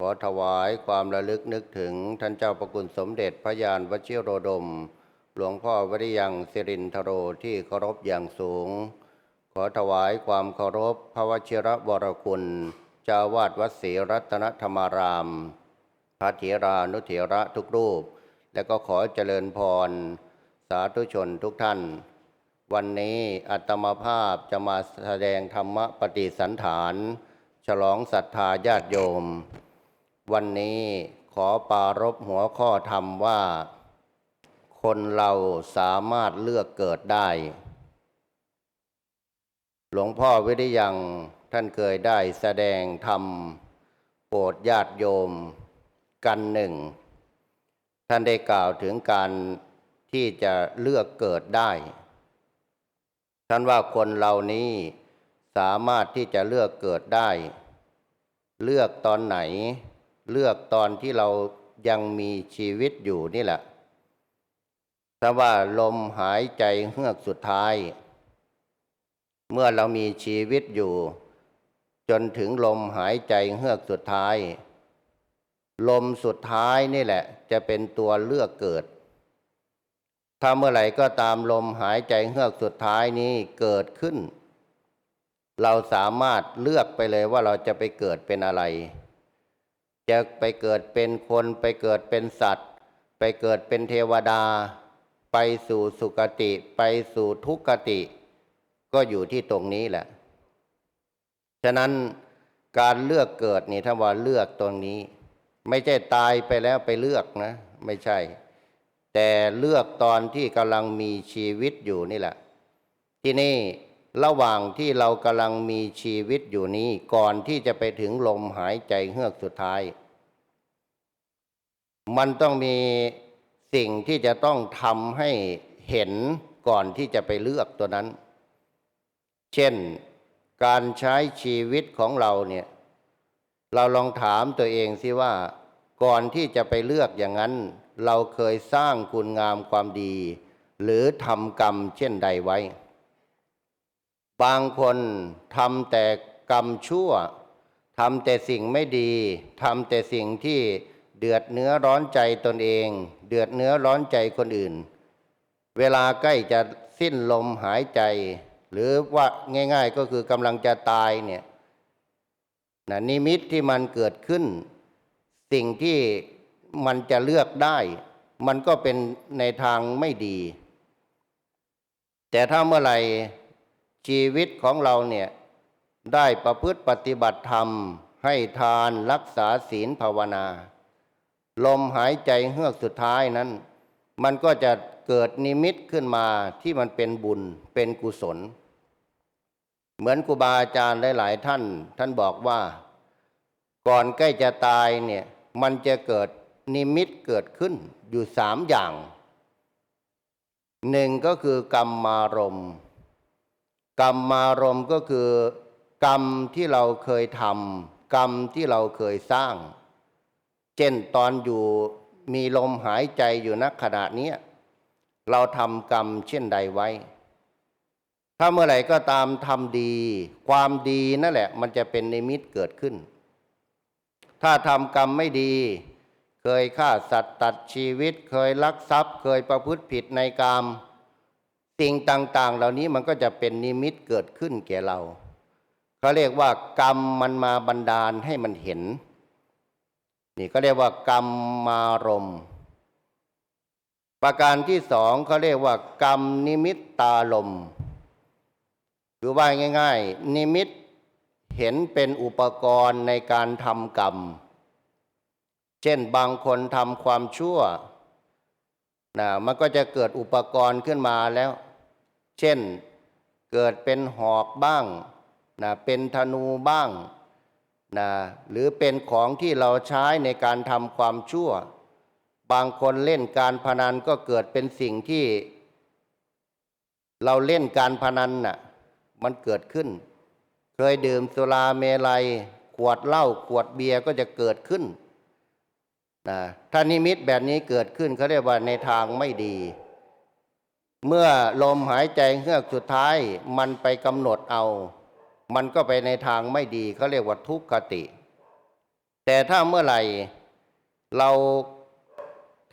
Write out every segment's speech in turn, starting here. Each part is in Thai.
ขอถวายความระลึกนึกถึงท่านเจ้าประคุณสมเด็จพระยานวชิโรดม หลวงพ่อวริยังสิรินทโรที่เคารพอย่างสูง ขอถวายความเคารพพระวชิระวรคุณ เจ้าวาดวัดศรีรัตนธรรมาราม พระเถรานุเถระทุกรูป และก็ขอเจริญพร สาธุชนทุกท่าน วันนี้อัตมาภาพจะมาแสดงธรรมปฏิสันฐาน ฉลองศรัทธาญาติโยม วันนี้ขอปรารบหัวข้อธรรมว่า คนเราสามารถเลือกเกิดได้ หลวงพ่อวิริยังท่านเคยได้แสดงธรรมโปรดญาติโยมกันหนึ่ง ท่านได้กล่าวถึงการที่จะเลือกเกิดได้ ท่านว่าคนเหล่านี้สามารถที่จะเลือกเกิดได้ เลือกตอนไหน เลือกตอนที่เรายังมีชีวิตอยู่นี่แหละถ้าว่าลมหายใจเฮือกสุดท้าย เมื่อเรามีชีวิตอยู่ จนถึงลมหายใจเฮือกสุดท้าย ลมสุดท้ายนี่แหละ จะเป็นตัวเลือกเกิด ถ้าเมื่อไหร่ก็ตามลมหายใจเฮือกสุดท้ายนี้เกิดขึ้น เราสามารถเลือกไปเลยว่าเราจะไปเกิดเป็นอะไร จะไปเกิดเป็นคนไปเกิดเป็นสัตว์ ไปเกิดเป็นเทวดา ไปสู่สุคติ ไปสู่ทุกขติ ก็อยู่ที่ตรงนี้แหละ ฉะนั้นการเลือกเกิดนี่ถ้าว่าเลือกตรงนี้ ไม่ใช่ตายไปแล้วไปเลือกนะ ไม่ใช่ แต่เลือกตอนที่กำลังมีชีวิตอยู่นี่แหละ ที่นี่ ระหว่างที่เรากำลังมีชีวิตอยู่นี้ก่อนที่จะไปถึงลมหายใจเฮือกสุดท้าย มันต้องมีสิ่งที่จะต้องทำให้เห็นก่อนที่จะไปเลือกตัวนั้น เช่นการใช้ชีวิตของเราเนี่ย เราลองถามตัวเองสิว่า ก่อนที่จะไปเลือกอย่างนั้น เราเคยสร้างคุณงามความดี หรือทำกรรมเช่นใดไว้ บางคนทำแต่กรรมชั่วทำแต่สิ่งไม่ดีทำแต่สิ่งที่เดือดเนื้อร้อนใจตนเอง เดือดเนื้อร้อนใจคนอื่น เวลาใกล้จะสิ้นลมหายใจ หรือว่าง่าย ๆก็คือกำลังจะตายเนี่ยนะนิมิตที่มันเกิดขึ้น สิ่งที่มันจะเลือกได้ มันก็เป็นในทางไม่ดี แต่ถ้าเมื่อไหร่ ชีวิตของเราเนี่ยได้ประพฤติปฏิบัติธรรม ให้ทานรักษาศีลภาวนา ลมหายใจเฮือกสุดท้ายนั้น มันก็จะเกิดนิมิตขึ้นมาที่มันเป็นบุญเป็นกุศล เหมือนครูบาอาจารย์หลาย ๆ ท่าน ท่านบอกว่า ก่อนใกล้จะตายเนี่ยมันจะเกิดนิมิตเกิดขึ้นอยู่สามอย่างหนึ่งก็คือกรรมมารมณ์ กรรมมารมณ์ก็คือกรรมที่เราเคยทำกรรมที่เราเคยสร้าง เช่นตอนอยู่มีลมหายใจอยู่ณขณะนี้เราทำกรรมเช่นใดไว้ ถ้าเมื่อไหร่ก็ตามทำดี ความดีนั่นแหละ มันจะเป็นนิมิตเกิดขึ้น ถ้าทำกรรมไม่ดี เคยฆ่าสัตว์ตัดชีวิต เคยลักทรัพย์ เคยประพฤติผิดในกรรม สิ่งต่าง ๆ เหล่านี้มันก็จะเป็นนิมิตเกิดขึ้นแก่เราเขาเรียกว่ากรรมมันมาบันดาลให้มันเห็น นี่ก็เรียกว่ากรรมมารม ประการที่สองเขาเรียกว่า กรรมนิมิตตาลมคือว่าง่าย ๆ นิมิตเห็นเป็นอุปกรณ์ในการทำกรรม เช่นบางคนทำความชั่วนะมันก็จะเกิดอุปกรณ์ขึ้นมาแล้ว เช่นเกิดเป็นหอกบ้างนะเป็นธนูบ้างนะหรือเป็นของที่เราใช้ในการทำความชั่ว บางคนเล่นการพนันก็เกิดเป็นสิ่งที่ เราเล่นการพนันน่ะมันเกิดขึ้น เคยดื่มสุราเมลัย ขวดเหล้าขวดเบียร์ก็จะเกิดขึ้นนะถ้านิมิตแบบนี้เกิดขึ้นเขาเรียกว่าในทางไม่ดี เมื่อลมหายใจเฮือกสุดท้าย มันไปกำหนดเอา มันก็ไปในทางไม่ดีเขาเรียกว่าทุกขติ แต่ถ้าเมื่อไหร่เรา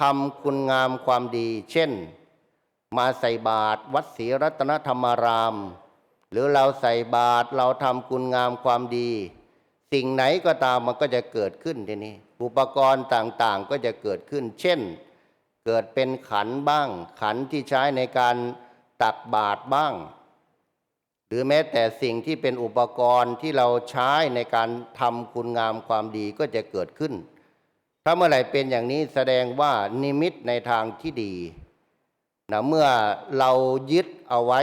ทำคุณงามความดี เช่น มาใส่บาตรวัดศรีรัตนธรรมาราม หรือเราใส่บาตรเราทำคุณงามความดี สิ่งไหนก็ตามมันก็จะเกิดขึ้นทีนี้ อุปกรณ์ต่างๆก็จะเกิดขึ้น เช่น เกิดเป็นขันบ้าง ขันที่ใช้ในการตักบาตรบ้าง หรือแม้แต่สิ่งที่เป็นอุปกรณ์ที่เราใช้ในการทำคุณงามความดีก็จะเกิดขึ้น ถ้าเมื่อไหร่เป็นอย่างนี้แสดงว่านิมิตในทางที่ดีนะเมื่อเรายึดเอาไว้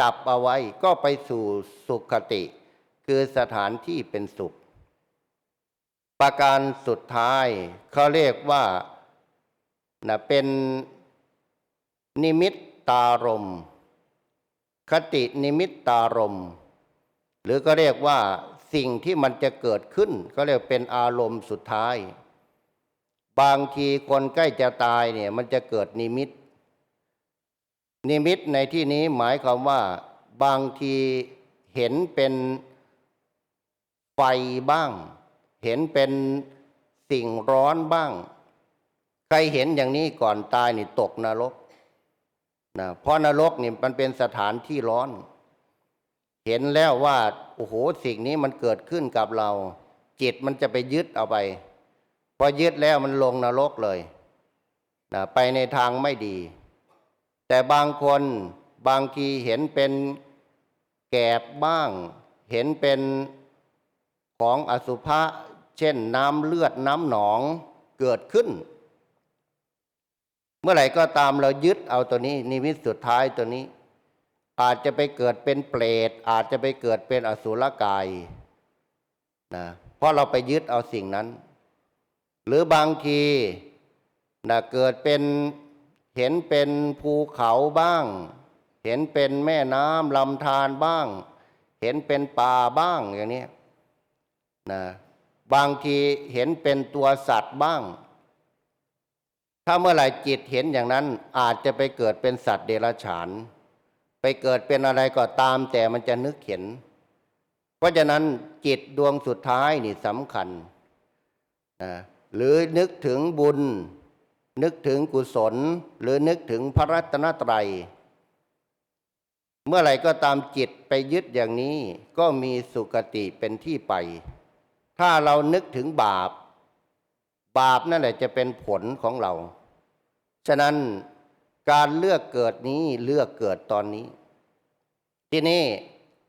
จับเอาไว้ก็ไปสู่สุขติ คือสถานที่เป็นสุข ประการสุดท้ายเขาเรียกว่า นะเป็นนิมิตตารมณ์คตินิมิตตารมณ์หรือก็เรียกว่าสิ่งที่มันจะเกิดขึ้น ก็เรียกเป็นอารมณ์สุดท้าย บางทีคนใกล้จะตายเนี่ยมันจะเกิดนิมิต นิมิตในที่นี้หมายความว่า บางทีเห็นเป็นไฟบ้าง เห็นเป็นสิ่งร้อนบ้าง รเห็นอย่างนี้ก่อนตายนี่ตกนรกนะเพราะนรกนี่มันเป็นสถานที่ร้อน เห็นแล้วว่าโอ้โหสิ่งนี้มันเกิดขึ้นกับเรา จิตมันจะไปยึดเอาไป พอยึดแล้วมันลงนรกเลยนะไปในทางไม่ดี แต่บางคนบางทีเห็นเป็นแกบบ้าง เห็นเป็นของอสุภะเช่นน้ำเลือดน้ำหนองเกิดขึ้น เมื่อไหร่ก็ตามเรายึดเอาตัวนี้นิมิตสุดท้ายตัวนี้ อาจจะไปเกิดเป็นเปรตอาจจะไปเกิดเป็นอสุรกายนะเพราะเราไปยึดเอาสิ่งนั้น หรือบางทีนะเกิดเป็นเห็นเป็นภูเขาบ้าง เห็นเป็นแม่น้ำลำธารบ้าง เห็นเป็นป่าบ้างอย่างนี้นะบางทีเห็นเป็นตัวสัตว์บ้าง ถ้าเมื่อไหร่จิตเห็นอย่างนั้นอาจจะไปเกิดเป็นสัตว์เดรัจฉาน ไปเกิดเป็นอะไรก็ตามแต่มันจะนึกเห็น เพราะฉะนั้นจิตดวงสุดท้ายนี่สำคัญนะหรือนึกถึงบุญ นึกถึงกุศล หรือนึกถึงพระรัตนตรัย เมื่อไหร่ก็ตามจิตไปยึดอย่างนี้ก็มีสุคติเป็นที่ไป ถ้าเรานึกถึงบาป บาปนั่นแหละจะเป็นผลของเรา ฉะนั้นการเลือกเกิดนี้เลือกเกิดตอนนี้ ที่นี่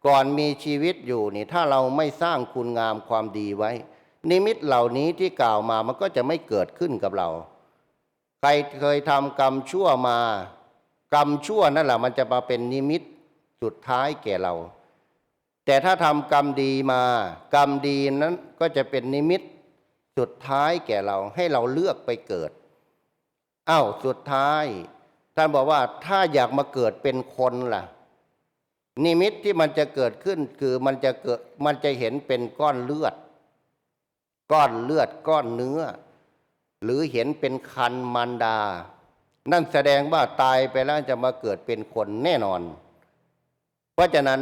ก่อนมีชีวิตอยู่นี่ถ้าเราไม่สร้างคุณงามความดีไว้ นิมิตเหล่านี้ที่กล่าวมามันก็จะไม่เกิดขึ้นกับเรา ใครเคยทำกรรมชั่วมา กรรมชั่วนั่นแหละมันจะมาเป็นนิมิตสุดท้ายแก่เรา แต่ถ้าทำกรรมดีมา กรรมดีนั้นก็จะเป็นนิมิต สุดท้ายแก่เราให้เราเลือกไปเกิดอ้าวสุดท้ายท่านบอกว่าถ้าอยากมาเกิดเป็นคนล่ะ นิมิตที่มันจะเกิดขึ้นคือมันจะเกิดมันจะเห็นเป็นก้อนเลือด ก้อนเลือดก้อนเนื้อ หรือเห็นเป็นคันมันดา นั่นแสดงว่าตายไปแล้วจะมาเกิดเป็นคนแน่นอน เพราะฉะนั้น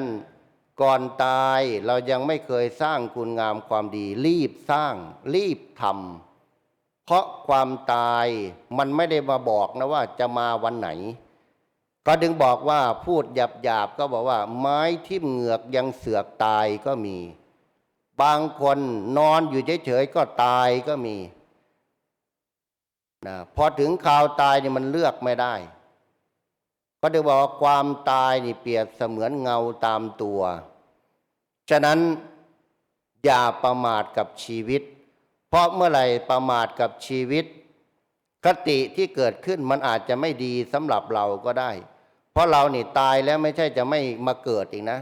ก่อนตายเรายังไม่เคยสร้างคุณงามความดี รีบสร้าง รีบทำเพราะความตายมันไม่ได้มาบอกนะว่าจะมาวันไหน ก็ดึงบอกว่าพูดหยาบๆก็บอกว่า ไม้ทิ่มเหงือกยังเสือกตายก็มี บางคนนอนอยู่เฉยๆก็ตายก็มีนะพอถึงข่าวตายนี่มันเลือกไม่ได้ ก็ได้บอกว่าความตายนี่เปรียบเสมือนเงาตามตัว ฉะนั้นอย่าประมาทกับชีวิต เพราะเมื่อไหร่ประมาทกับชีวิต คติที่เกิดขึ้นมันอาจจะไม่ดีสำหรับเราก็ได้ เพราะเรานี่ตายแล้วไม่ใช่จะไม่มาเกิดอีกนะ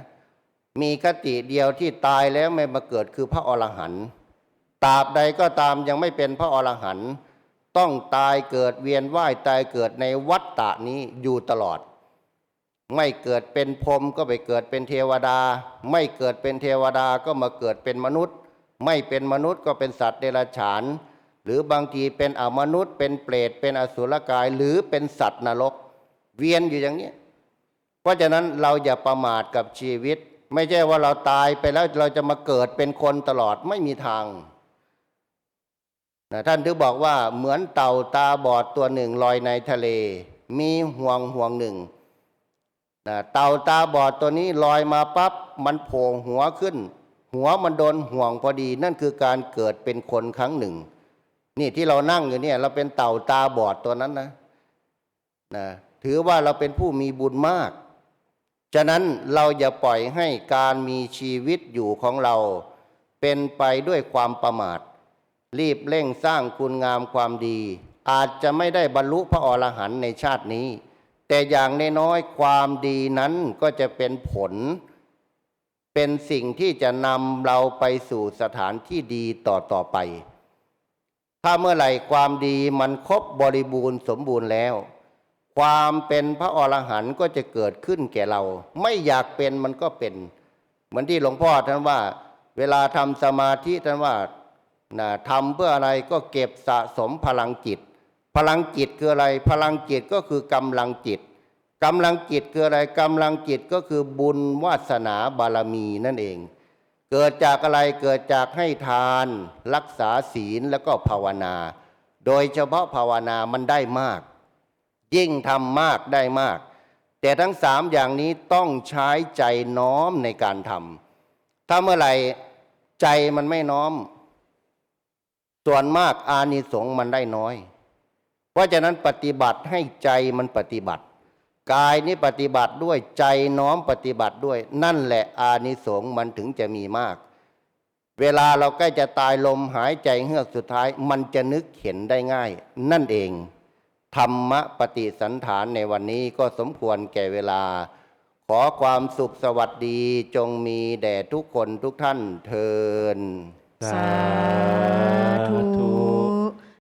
มีคติเดียวที่ตายแล้วไม่มาเกิดคือพระอรหันต์ตราบใดก็ตามยังไม่เป็นพระอรหันต์ต้องตายเกิดเวียนว่ายตายเกิดในวัฏฏะนี้อยู่ตลอด ไม่เกิดเป็นพรมก็ไปเกิดเป็นเทวดา ไม่เกิดเป็นเทวดาก็มาเกิดเป็นมนุษย์ ไม่เป็นมนุษย์ก็เป็นสัตว์เดรัจฉาน หรือบางทีเป็นอมนุษย์ เป็นเปรตเป็นอสุรกาย หรือเป็นสัตว์นรก เวียนอยู่อย่างนี้ เพราะฉะนั้นเราอย่าประมาทกับชีวิต ไม่ใช่ว่าเราตายไปแล้วเราจะมาเกิดเป็นคนตลอดไม่มีทางนะท่านถึงบอกว่าเหมือนเต่าตาบอดตัวหนึ่งลอยในทะเล มีห่วงห่วงหนึ่ง นะเต่าตาบอดตัวนี้ลอยมาปั๊บมันโผล่หัวขึ้น หัวมันโดนห่วงพอดี นั่นคือการเกิดเป็นคนครั้งหนึ่ง นี่ที่เรานั่งอยู่เนี่ย เราเป็นเต่าตาบอดตัวนั้นนะนะถือว่าเราเป็นผู้มีบุญมาก ฉะนั้นเราอย่าปล่อยให้การมีชีวิตอยู่ของเรา เป็นไปด้วยความประมาท รีบเร่งสร้างคุณงามความดี อาจจะไม่ได้บรรลุพระอรหันต์ในชาตินี้ แต่อย่างน้อยๆความดีนั้นก็จะเป็นผล เป็นสิ่งที่จะนำเราไปสู่สถานที่ดีต่อต่อไป ถ้าเมื่อไหร่ความดีมันครบบริบูรณ์สมบูรณ์แล้ว ความเป็นพระอรหันต์ก็จะเกิดขึ้นแก่เรา ไม่อยากเป็นมันก็เป็น เหมือนที่หลวงพ่อท่านว่า เวลาทำสมาธิท่านว่านะทำเพื่ออะไรก็เก็บสะสมพลังจิต พลังจิตคืออะไร พลังจิตก็คือกำลังจิตกำลังจิตคืออะไรกำลังจิตก็คือบุญวาสนาบารมีนั่นเอง เกิดจากอะไรเกิดจากให้ทาน รักษาศีลแล้วก็ภาวนา โดยเฉพาะภาวนามันได้มาก ยิ่งทำมากได้มาก แต่ทั้งสามอย่างนี้ต้องใช้ใจน้อมในการทำถ้าเมื่อไหร่ใจมันไม่น้อม ส่วนมากอานิสงส์มันได้น้อย เพราะฉะนั้นปฏิบัติให้ใจมันปฏิบัติ กายนี้ปฏิบัติด้วยใจน้อมปฏิบัติด้วย นั่นแหละอานิสงส์มันถึงจะมีมาก เวลาเราใกล้จะตายลมหายใจเฮือกสุดท้าย มันจะนึกเห็นได้ง่าย นั่นเอง ธรรมปฏิสันฐานในวันนี้ก็สมควรแก่เวลา ขอความสุขสวัสดีจงมีแด่ทุกคนทุกท่านเทินสาธุ